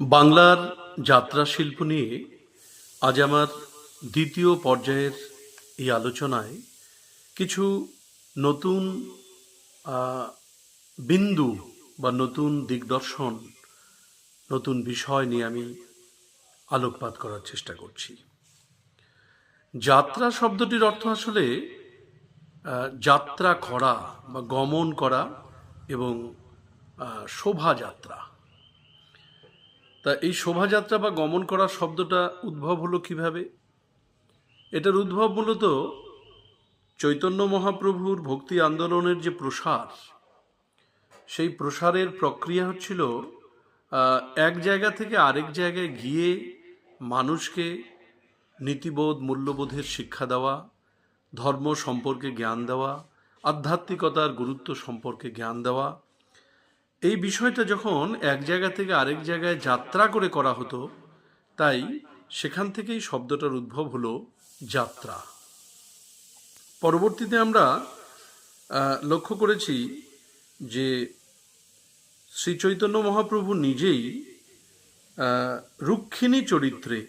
বাংলার যাত্রা শিল্প নিয়ে আজ আমার দ্বিতীয় পর্যায়ের এই আলোচনায় কিছু নতুন বিন্দু বা নতুন দিগদর্শন, নতুন বিষয় নিয়ে আমি আলোকপাত করার চেষ্টা করছি। যাত্রা শব্দটির অর্থ আসলে যাত্রা করা বা গমন করা এবং শোভাযাত্রা। তা এই শোভাযাত্রা বা গমন করা শব্দটা উদ্ভব হলো কীভাবে? এটার উদ্ভব মূলত চৈতন্য মহাপ্রভুর ভক্তি আন্দোলনের যে প্রসার, সেই প্রসারের প্রক্রিয়া হচ্ছিল এক জায়গা থেকে আরেক জায়গায় গিয়ে মানুষকে নীতিবোধ, মূল্যবোধের শিক্ষা দেওয়া, ধর্ম সম্পর্কে জ্ঞান দেওয়া, আধ্যাত্মিকতার গুরুত্ব সম্পর্কে জ্ঞান দেওয়া এই বিষয়টা যখন এক জায়গা থেকে আরেক জায়গায় যাত্রা করে করা হতো, তাই সেখান থেকেই শব্দটার উদ্ভব হলো যাত্রা। পরবর্তীতে আমরা লক্ষ্য করেছি যে শ্রী চৈতন্য মহাপ্রভু নিজেই রুক্ষিণী চরিত্রে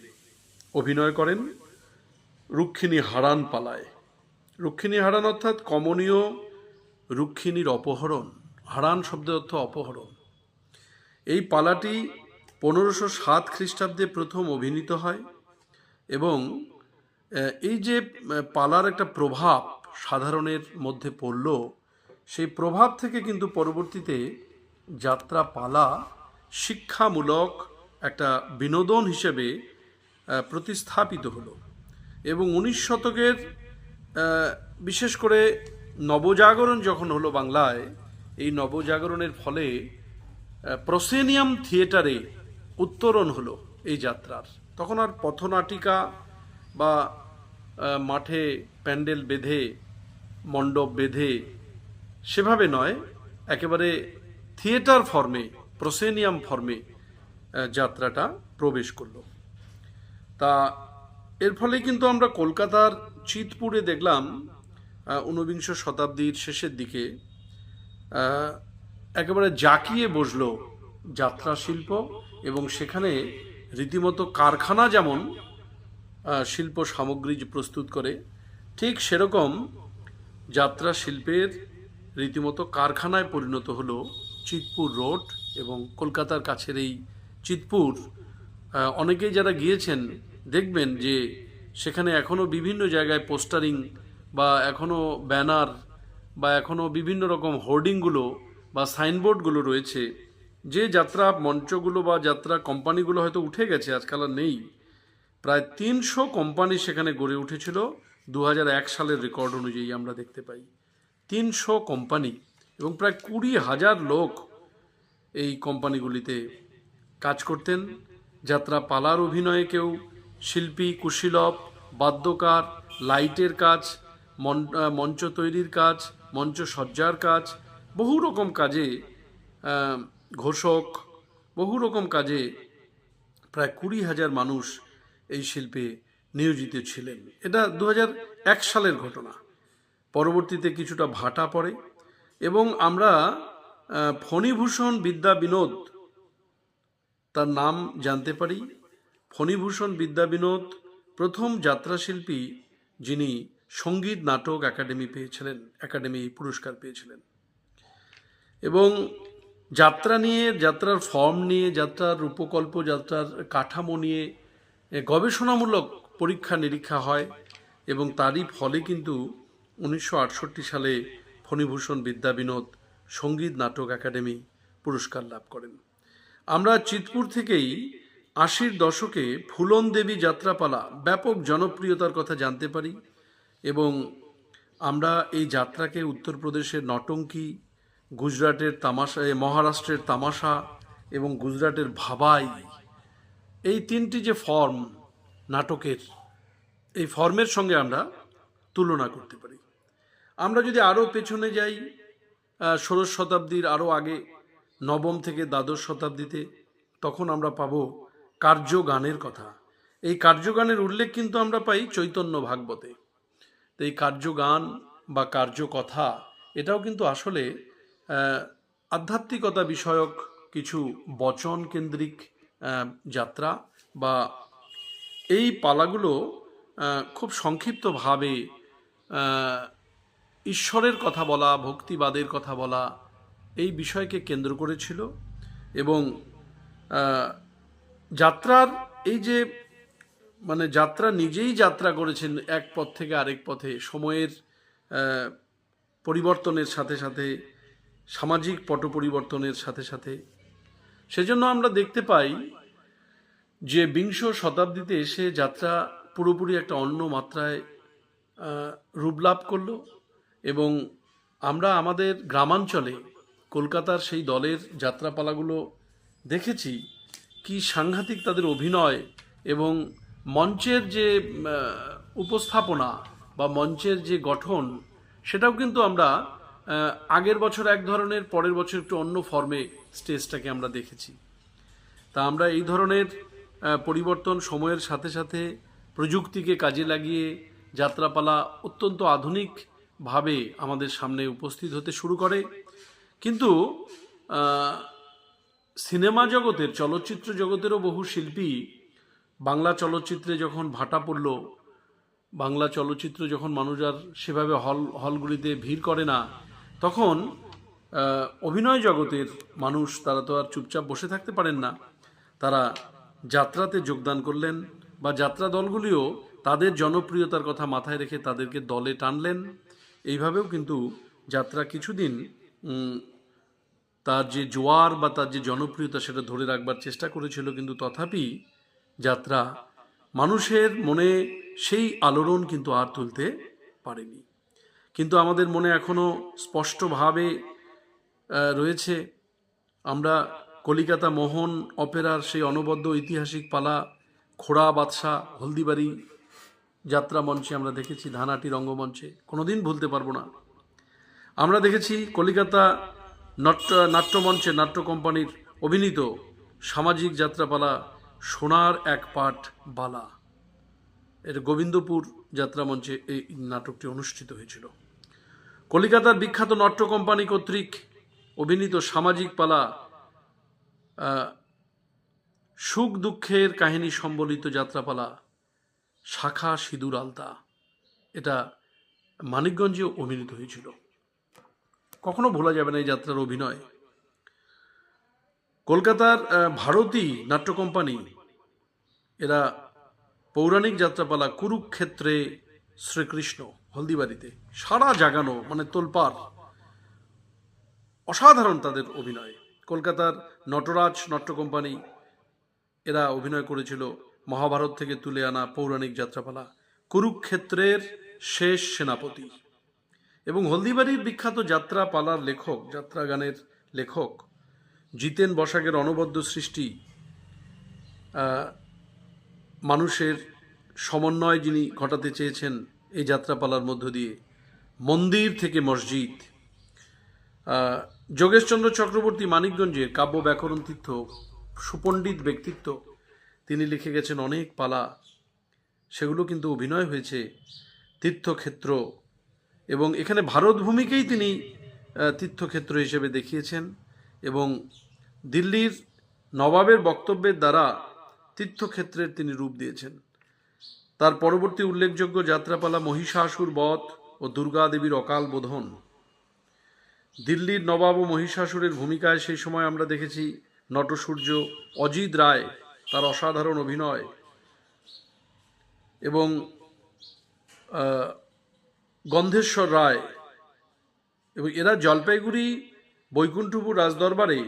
অভিনয় করেন। রুক্ষিণী হারান পালায় রুক্ষিণী হারান অর্থাৎ কমনীয় রুক্ষিণীর অপহরণ। হারান শব্দের অর্থ অপহরণ। এই পালাটি পনেরোশো সাত খ্রিস্টাব্দে প্রথম অভিনীত হয় এবং এই যে পালার একটা প্রভাব সাধারণের মধ্যে পড়ল, সেই প্রভাব থেকে কিন্তু পরবর্তীতে যাত্রা পালা শিক্ষামূলক একটা বিনোদন হিসেবে প্রতিস্থাপিত হলো এবং উনিশ শতকের বিশেষ করে নবজাগরণ যখন হলো বাংলায় এই নবজাগরণের ফলে প্রসেনিয়াম থিয়েটারে উত্তরণ হলো এই যাত্রার। তখন আর পথনাটিকা বা মাঠে প্যান্ডেল বেঁধে, মণ্ডপ বেঁধে সেভাবে নয়, একেবারে থিয়েটার ফর্মে প্রসেনিয়াম ফর্মে যাত্রাটা প্রবেশ করল। তা এর ফলে কিন্তু আমরা কলকাতার চিতপুরে দেখলাম ঊনবিংশ শতাব্দীর শেষের দিকে একেবারে জাকিয়ে বসল যাত্রা শিল্প এবং সেখানে রীতিমতো কারখানা যেমন শিল্প সামগ্রী প্রস্তুত করে, ঠিক সেরকম যাত্রা শিল্পের রীতিমতো কারখানায় পরিণত হলো চিতপুর রোড এবং কলকাতার কাছের এই চিতপুর। অনেকেই যারা গিয়েছেন দেখবেন যে সেখানে এখনও বিভিন্ন জায়গায় পোস্টারিং বা এখনও ব্যানার বা এখনও বিভিন্ন রকম হোর্ডিংগুলো বা সাইনবোর্ডগুলো রয়েছে, যে যাত্রা মঞ্চগুলো বা যাত্রা কোম্পানিগুলো হয়তো উঠে গেছে, আজকাল আর নেই। প্রায় তিনশো কোম্পানি সেখানে গড়ে উঠেছিল। দু হাজার এক সালের রেকর্ড অনুযায়ী আমরা দেখতে পাই। তিনশো কোম্পানি এবং প্রায় কুড়ি হাজার লোক এই কোম্পানিগুলিতে কাজ করতেন। যাত্রা পালার অভিনয়ে কেউ, শিল্পী, কুশীলব, বাদ্যকার, লাইটের কাজ মঞ্চ তৈরির কাজ মঞ্চ সজ্জার কাজ, বহু রকম কাজে ঘোষক, বহু রকম কাজে প্রায় কুড়ি হাজার মানুষ এই শিল্পে নিয়োজিত ছিলেন। এটা দু এক সালের ঘটনা। পরবর্তীতে কিছুটা ভাটা পড়ে এবং আমরা ফণীভূষণ বিদ্যা বিনোদ তার নাম জানতে পারি। ফণীভূষণ বিদ্যা বিনোদ প্রথম যাত্রাশিল্পী যিনি সংগীত নাটক একাডেমি পেয়েছিলেন, একাডেমি পুরস্কার পেয়েছিলেন। এবং যাত্রা নিয়ে, যাত্রার ফর্ম নিয়ে, যাত্রার রূপকল্প, যাত্রার কাঠামো নিয়ে গবেষণামূলক পরীক্ষা নিরীক্ষা হয় এবং তারই ফলে কিন্তু উনিশশো আটষট্টি সালে ফণীভূষণ বিদ্যা বিনোদ সংগীত নাটক একাডেমি পুরস্কার লাভ করেন। আমরা চিতপুর থেকেই আশির দশকে ফুলন দেবী যাত্রাপালা ব্যাপক জনপ্রিয়তার কথা জানতে পারি। এবং আমরা এই যাত্রাকে উত্তরপ্রদেশের নটঙ্কি, গুজরাটের তামাশা মহারাষ্ট্রের তামাশা এবং গুজরাটের ভাবাই, এই তিনটি যে ফর্ম নাটকের, এই ফর্মের সঙ্গে আমরা তুলনা করতে পারি। আমরা যদি আরও পেছনে যাই ষোড়শ শতাব্দীর আরও আগে, নবম থেকে দ্বাদশ শতাব্দীতে, তখন আমরা পাবো কার্যগানের কথা। এই কার্যগানের উল্লেখ কিন্তু আমরা পাই চৈতন্য ভাগবতে। এই কার্যগান বা কার্যকথা, এটাও কিন্তু আসলে আধ্যাত্মিকতা বিষয়ক কিছু বচন কেন্দ্রিক যাত্রা বা এই পালাগুলো খুব সংক্ষিপ্তভাবে ঈশ্বরের কথা বলা, ভক্তিবাদের কথা বলা, এই বিষয়কে কেন্দ্র করেছিল এবং যাত্রার এই যে মানে যাত্রা নিজেই যাত্রা করেছেন এক পথ থেকে আরেক পথে। সময়ের পরিবর্তনের সাথে সাথে, সামাজিক পট পরিবর্তনের সাথে সাথে। সেজন্য আমরা দেখতে পাই যে বিংশ শতাব্দীতে এসে যাত্রা পুরোপুরি একটা অন্য মাত্রায় রূপ লাভ করল এবং আমরা আমাদের গ্রামাঞ্চলে কলকাতার সেই দলের যাত্রাপালাগুলো দেখেছি, কি সাংঘাতিক তাদের অভিনয় এবং মঞ্চের যে উপস্থাপনা বা মঞ্চের যে গঠন, সেটাও কিন্তু আমরা আগের বছর এক ধরনের, পরের বছর একটু অন্য ফর্মে স্টেজটাকে আমরা দেখেছি। তা আমরা এই ধরনের পরিবর্তন সময়ের সাথে সাথে প্রযুক্তিকে কাজে লাগিয়ে যাত্রাপালা অত্যন্ত আধুনিকভাবে আমাদের সামনে উপস্থিত হতে শুরু করে। কিন্তু সিনেমা জগতের, চলচ্চিত্র জগতেরও বহু শিল্পী বাংলা চলচ্চিত্রে যখন ভাটা পড়ল, বাংলা চলচ্চিত্র যখন মানুষ আর সেভাবে হল, হলগুলিতে ভিড় করে না, তখন অভিনয় জগতের মানুষ তারা তো আর চুপচাপ বসে থাকতে পারেন না। তারা যাত্রাতে যোগদান করলেন বা যাত্রা দলগুলিও তাদের জনপ্রিয়তার কথা মাথায় রেখে তাদেরকে দলে টানলেন। এইভাবেও কিন্তু যাত্রা কিছুদিন তার যে জোয়ার বা তার যে জনপ্রিয়তা সেটা ধরে রাখবার চেষ্টা করেছিল, কিন্তু তথাপি যাত্রা। মানুষের মনে সেই আলোড়ন কিন্তু আর তুলতে পারেনি। কিন্তু আমাদের মনে এখনও স্পষ্টভাবে রয়েছে, আমরা কলিকাতা মোহন অপেরার সেই অনবদ্য ঐতিহাসিক পালা, খোড়া বাদশাহ হলদিবাড়ি যাত্রা মঞ্চে আমরা দেখেছি, ধানাটি রঙ্গমঞ্চে। কোনোদিন ভুলতে পারব না। আমরা দেখেছি কলিকাতা নাট্য, নাট্যমঞ্চে নাট্য কোম্পানির অভিনীত সামাজিক যাত্রাপালা সোনার এক পাট বালা। এর গোবিন্দপুর যাত্রামঞ্চে এই নাটকটি অনুষ্ঠিত হয়েছিল। কলিকাতার বিখ্যাত নাট্য কোম্পানি কর্তৃক অভিনীত সামাজিক পালা সুখ দুঃখের কাহিনী সম্বলিত যাত্রাপালা, শাখা সিঁদুর আলতা। এটা মানিকগঞ্জেও অভিনীত হয়েছিল। কখনো ভোলা যাবে না এই যাত্রার অভিনয়। কলকাতার ভারতী নাট্য কোম্পানি এরা পৌরাণিক যাত্রাপালা কুরুক্ষেত্রে শ্রীকৃষ্ণ, হলদিবাড়িতে, সারা জাগানো মানে তোলপাড়। অসাধারণ তাদের অভিনয়। কলকাতার নটরাজ নট্য কোম্পানি এরা অভিনয় করেছিল মহাভারত থেকে তুলে আনা পৌরাণিক যাত্রাপালা কুরুক্ষেত্রের শেষ সেনাপতি। এবং হলদিবাড়ির বিখ্যাত যাত্রা পালার লেখক যাত্রা গানের লেখক জিতেন বসাকের অনবদ্য সৃষ্টি মানুষের সমন্বয় যিনি ঘটাতে চেয়েছেন এই যাত্রাপালার মধ্য দিয়ে, মন্দির থেকে মসজিদ যোগেশচন্দ্র চক্রবর্তী মানিকগঞ্জের কাব্য ব্যাকরণ তীর্থ, সুপণ্ডিত ব্যক্তিত্ব, তিনি লিখে গেছেন অনেক পালা। সেগুলো কিন্তু অভিনয় হয়েছে তীর্থক্ষেত্র এবং এখানে ভারত ভূমিকেই তিনি তীর্থক্ষেত্র হিসেবে দেখিয়েছেন এবং দিল্লির নবাবের বক্তব্যের দ্বারা তীর্থক্ষেত্রের তিনি রূপ দিয়েছেন। তার পরবর্তী উল্লেখযোগ্য যাত্রাপালা মহিষাসুর বধ ও দুর্গা দেবীর অকাল বোধন। দিল্লির নবাব ও মহিষাসুরের ভূমিকায় সেই সময় আমরা দেখেছি নটসূর্য অজিত রায়, তার অসাধারণ অভিনয় এবং গন্ধেশ্বর রায় এবং এরা জলপাইগুড়ি, বৈকুণ্ঠপুর রাজদরবারে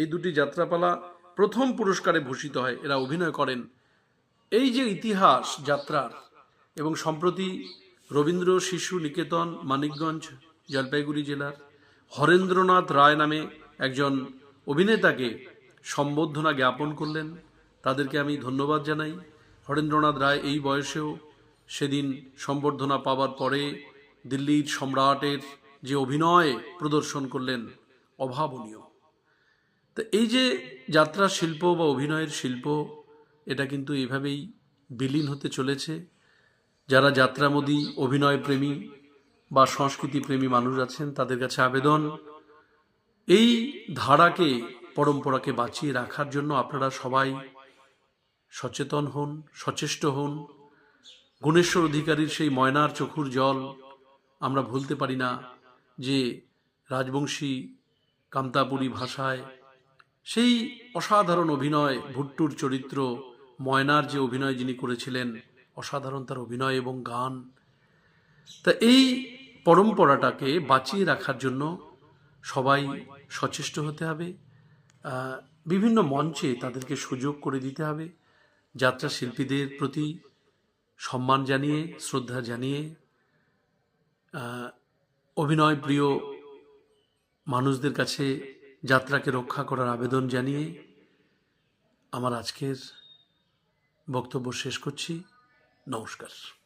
এই দুটি যাত্রাপালা প্রথম পুরস্কারে ভূষিত হয়, এরা অভিনয় করেন। এই যে ইতিহাস যাত্রার এবং সম্প্রতি রবীন্দ্র শিশু নিকেতন, মানিকগঞ্জ, জলপাইগুড়ি জেলার হরেন্দ্রনাথ রায় নামে একজন অভিনেতাকে সম্বর্ধনা জ্ঞাপন করলেন। তাদেরকে আমি ধন্যবাদ জানাই। হরেন্দ্রনাথ রায় এই বয়সেও সেদিন সম্বর্ধনা পাওয়ার পরে দিল্লির সম্রাটের যে অভিনয় প্রদর্শন করলেন, অভাবনীয়। তো এই যে যাত্রা শিল্প বা অভিনয়ের শিল্প, এটা কিন্তু এভাবেই বিলীন হতে চলেছে। যারা যাত্রামোদী অভিনয় প্রেমী বা সংস্কৃতি প্রেমী মানুষ আছেন, তাদের কাছে আবেদন, এই ধারাকে, পরম্পরাকে বাঁচিয়ে রাখার জন্য আপনারা সবাই সচেতন হন, সচেষ্ট হন। গুণেশ্বর অধিকারীর সেই ময়নার চোখুর জল আমরা ভুলতে পারি না যে রাজবংশী কামতাপুরী ভাষায় সেই অসাধারণ অভিনয়, ভুট্টুর চরিত্র, ময়নার যে অভিনয় যিনি করেছিলেন, অসাধারণ তার অভিনয় এবং গান। তা এই পরম্পরাটাকে বাঁচিয়ে রাখার জন্য সবাই সচেষ্ট হতে হবে। বিভিন্ন মঞ্চে তাদেরকে সুযোগ করে দিতে হবে। যাত্রা শিল্পীদের প্রতি সম্মান জানিয়ে, শ্রদ্ধা জানিয়ে অভিনয় প্রিয় মানুষদের কাছে যাত্রাকে রক্ষা করার আবেদন জানিয়ে আমার আজকের বক্তব্য শেষ করছি। নমস্কার।